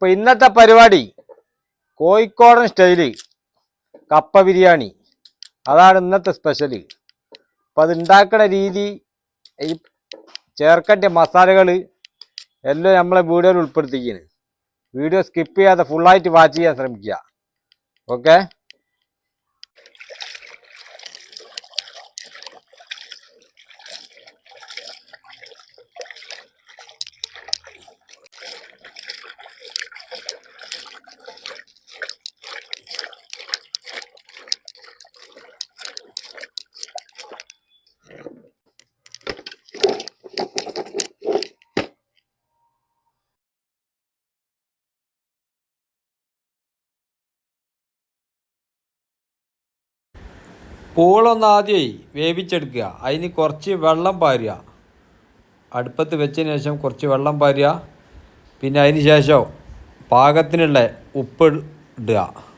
അപ്പൊ ഇന്നത്തെ പരിപാടി കോഴിക്കോടൻ സ്റ്റൈൽ കപ്പ ബിരിയാണി. അതാണ് ഇന്നത്തെ സ്പെഷ്യൽ അപ്പൊ അത് ഉണ്ടാക്കുന്ന രീതി ഈ ചേർക്കേണ്ട മസാലകൾ എല്ലാം നമ്മളെ വീഡിയോയിൽ ഉൾപ്പെടുത്തിക്കുന്നു വീഡിയോ സ്കിപ്പ് ചെയ്യാതെ ഫുള്ളായിട്ട് വാച്ച് ചെയ്യാൻ ശ്രമിക്കുക. ഓക്കെ പൂളൊന്ന് ആദ്യമായി വേവിച്ചെടുക്കുക. അതിന് കുറച്ച് വെള്ളം പാരുക. അടുപ്പത്ത് വെച്ചതിന് ശേഷം കുറച്ച് വെള്ളം പാരുക. പിന്നെ അതിന് ശേഷം പാകത്തിനുള്ള ഉപ്പ് ഇടുക.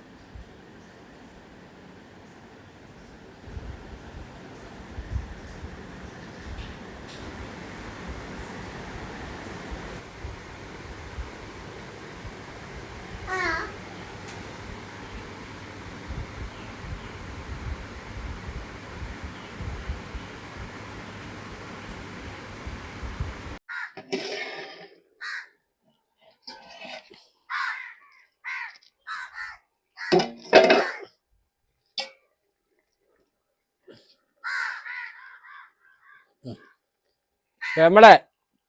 നമ്മളെ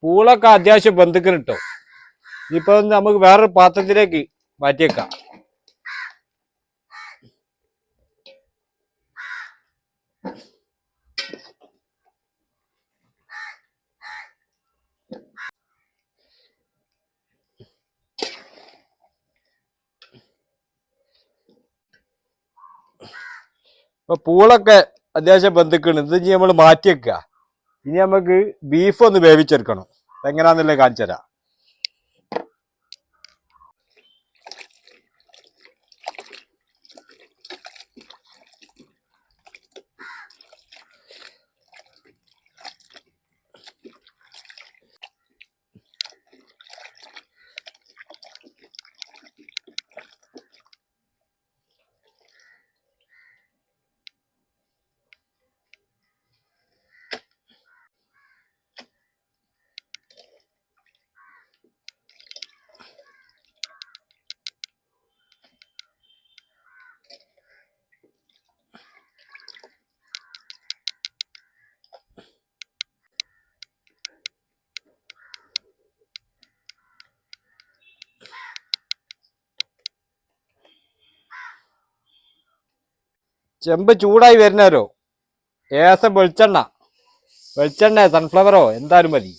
പൂളൊക്കെ അത്യാവശ്യം ബന്ധുക്കൾ കിട്ടും ഒന്ന് നമുക്ക് വേറൊരു പാത്രത്തിലേക്ക് മാറ്റിയേക്കാം. ഇപ്പൊ പൂളൊക്കെ അത്യാവശ്യം ബന്ധുക്കൾ ഇത് നമ്മൾ മാറ്റി വെക്കുക ഇനി നമുക്ക് ബീഫ് ഒന്ന് വേവിച്ചെടുക്കണം. എങ്ങനെയാണെന്നല്ലേ കാണിച്ചു തരാം ചെമ്പ് ചൂടായി വരുന്നവരോ? ഏസം വെളിച്ചെണ്ണ. വെളിച്ചെണ്ണ സൺഫ്ലവറോ എന്തായാലും മതി.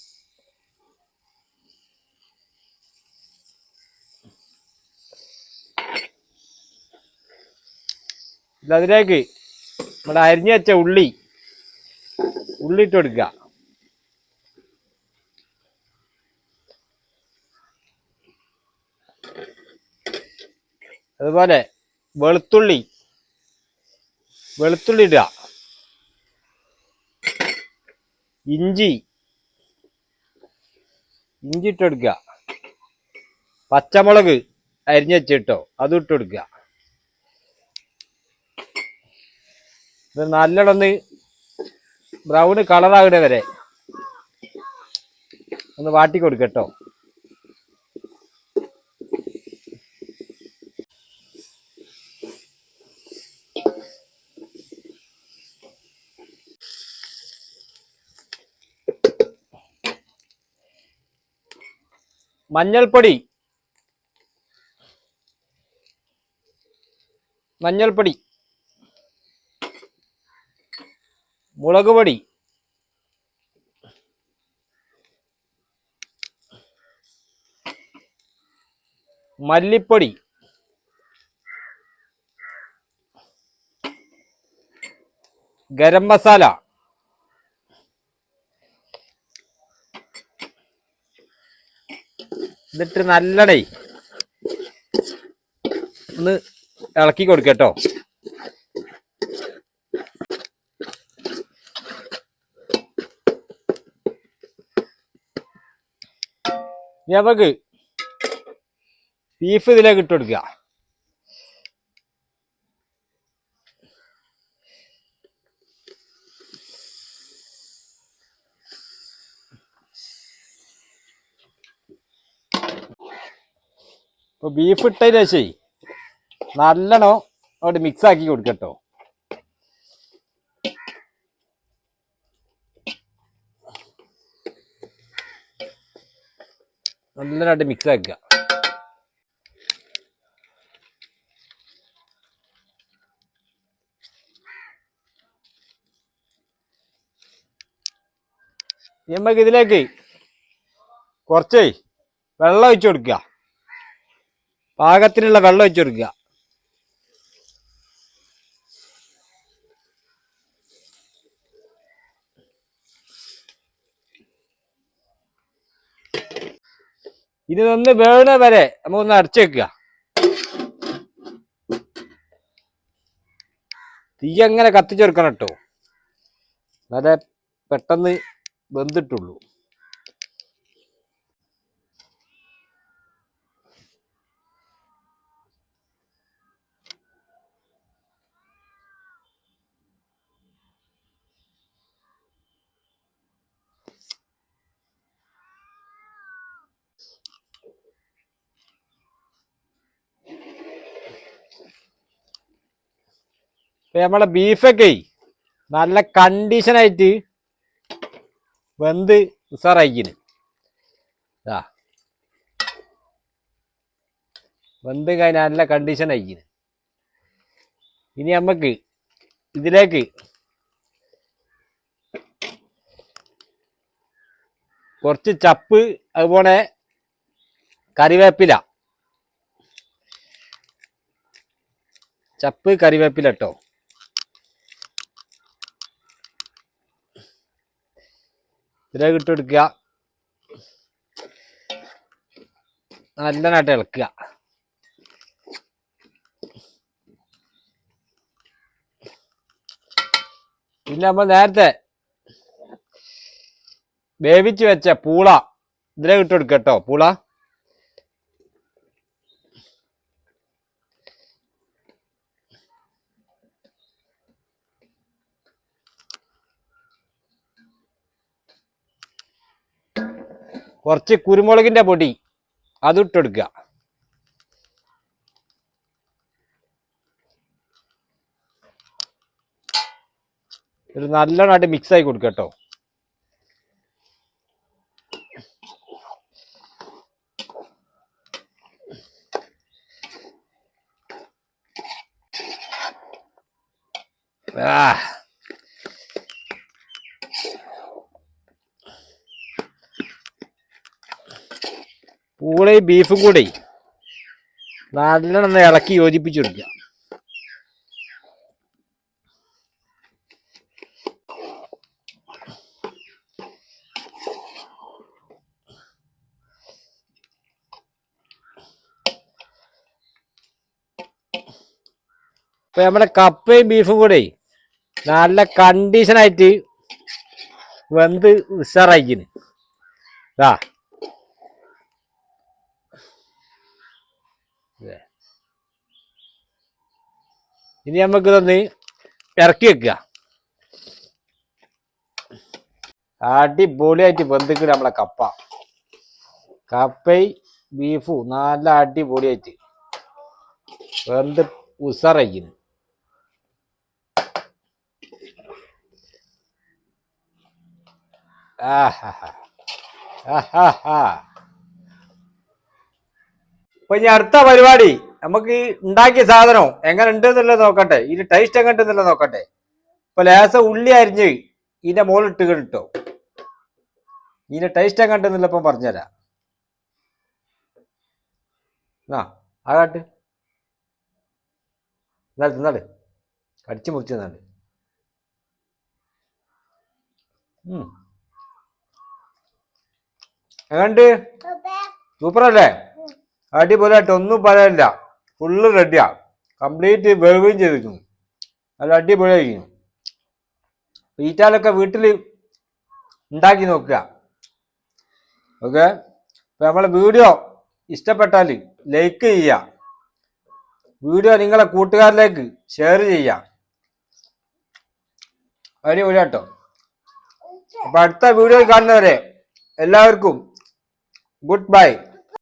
അതിലേക്ക് നമ്മുടെ അരിഞ്ഞു വെച്ച ഉള്ളി ഉള്ളി ഇട്ട് കൊടുക്കുക അതുപോലെ വെളുത്തുള്ളി വെളുത്തുള്ളി ഇടുക. ഇഞ്ചി. ഇഞ്ചി ഇട്ടെടുക്കുക പച്ചമുളക് അരിഞ്ഞ് വെച്ചിട്ടോ അതും ഇട്ടെടുക്കുക ഇത് നല്ലോണൊന്ന് ബ്രൗൺ കളറാകണ വരെ ഒന്ന് വാട്ടി കൊടുക്കട്ടോ മഞ്ഞൾപ്പൊടി. മഞ്ഞൾപ്പൊടി. മുളക് പൊടി മല്ലിപ്പൊടി. ഗരം മസാല. എന്നിട്ട് നല്ലടേ ഒന്ന് ഇളക്കി കൊടുക്കട്ടോ. നമുക്ക് ബീഫ് ഇതിലേക്ക് ഇട്ട് കൊടുക്കുക. ഇപ്പൊ ബീഫ് ഇട്ടതിന് ശേഷം നല്ലോണം അവിടെ മിക്സ് ആക്കി കൊടുക്കട്ടോ. നല്ലതായിട്ട് മിക്സ് ആക്കുക. നമ്മക്ക് ഇതിലേക്ക് കുറച്ചേ വെള്ളം ഒഴിച്ചു കൊടുക്കുക. പാകത്തിനുള്ള വെള്ളം വെച്ചു കൊടുക്കുക. ഇത് ഒന്ന് വേണ വരെ നമുക്കൊന്ന് അടച്ചു വെക്കുക. തീ അങ്ങനെ കത്തിച്ചെടുക്കണം കേട്ടോ. നല്ല പെട്ടെന്ന് വെന്തിട്ടുള്ളൂ. നമ്മളെ ബീഫൊക്കെ നല്ല കണ്ടീഷനായിട്ട് വെന്ത് ഉസാറായിക്കിന്. വെന്ത് കഴിഞ്ഞ നല്ല കണ്ടീഷൻ ആയിക്കിന്. ഇനി നമുക്ക് ഇതിലേക്ക് കുറച്ച് ചപ്പ് അതുപോലെ കറിവേപ്പില. ചപ്പ് കറിവേപ്പില കേട്ടോ ഇതിലേക്ക് കൊടുക്കുക നല്ലതായിട്ട് ഇളക്കുക. പിന്നെ നമ്മൾ നേരത്തെ വേവിച്ച് വെച്ച പൂള ഇതിലേക്ക് ഇട്ട് കൊടുക്കുക കേട്ടോ. പൂള. കുറച്ച് കുരുമുളകിന്റെ പൊടി അതിട്ടെടുക്കുക ഒരു നല്ലോണമായിട്ട് മിക്സ് ആയി കൊടുക്കുക കേട്ടോ ആ പൂളയും ബീഫും കൂടെ നല്ലോണം ഇളക്കി യോജിപ്പിച്ചു കൊടുക്കുക ഇപ്പൊ നമ്മുടെ കപ്പയും ബീഫും കൂടെ നല്ല കണ്ടീഷനായിട്ട് വെന്ത് ഉഷാറായിക്കുന്നു ആ ഇനി നമുക്ക് ഇതൊന്ന് ഇറക്കി വെക്കുക. അടിപൊളിയായിട്ട് ബന്ധുക്കൾ നമ്മളെ കപ്പ. കപ്പയും ബീഫും നല്ല അടിപൊളിയായിട്ട് വെന്ത് ഉസറയ്ക്കുന്നു അപ്പൊ ഇനി അടുത്ത പരിപാടി. നമുക്ക് ഈ ഉണ്ടാക്കിയ സാധനം എങ്ങനെ ഉണ്ട് എന്നുള്ളത് നോക്കട്ടെ. ഇതിന്റെ ടേസ്റ്റ് എങ്ങനെ ഉണ്ടെന്നുള്ളത് നോക്കട്ടെ. ഇപ്പൊ ലേസ ഉള്ളി അരിഞ്ഞ് ഇതിന്റെ മുകളിൽ ഇട്ട് കിട്ടോ ഇതിന്റെ ടേസ്റ്റ് എങ്ങനെ ഉണ്ടെന്നുള്ള ഇപ്പം പറഞ്ഞുതരാം. ആ ആകാട്ട് എന്നാൽ തിന്നാട് കടിച്ചു മുറിച്ച് തിന്നാൽ ഉം. എങ്ങണ്ട് സൂപ്പറല്ലേ? അടിപൊളിയായിട്ട് ഒന്നും പറയാനില്ല. ഫുള്ള് റെഡിയാ കംപ്ലീറ്റ് വേവുകയും ചെയ്തിരിക്കുന്നു. നല്ല അടിപൊളിയായിരിക്കുന്നു. ഈറ്റാലൊക്കെ വീട്ടിൽ ഉണ്ടാക്കി നോക്കുക. ഓക്കെ? അപ്പോൾ നമ്മളെ വീഡിയോ ഇഷ്ടപ്പെട്ടാൽ ലൈക്ക് ചെയ്യുക. വീഡിയോ നിങ്ങളെ കൂട്ടുകാരിലേക്ക് ഷെയർ ചെയ്യുക. അടിപൊളി കേട്ടോ അപ്പം അടുത്ത വീഡിയോ കാണുന്നവരെ എല്ലാവർക്കും ഗുഡ് ബൈ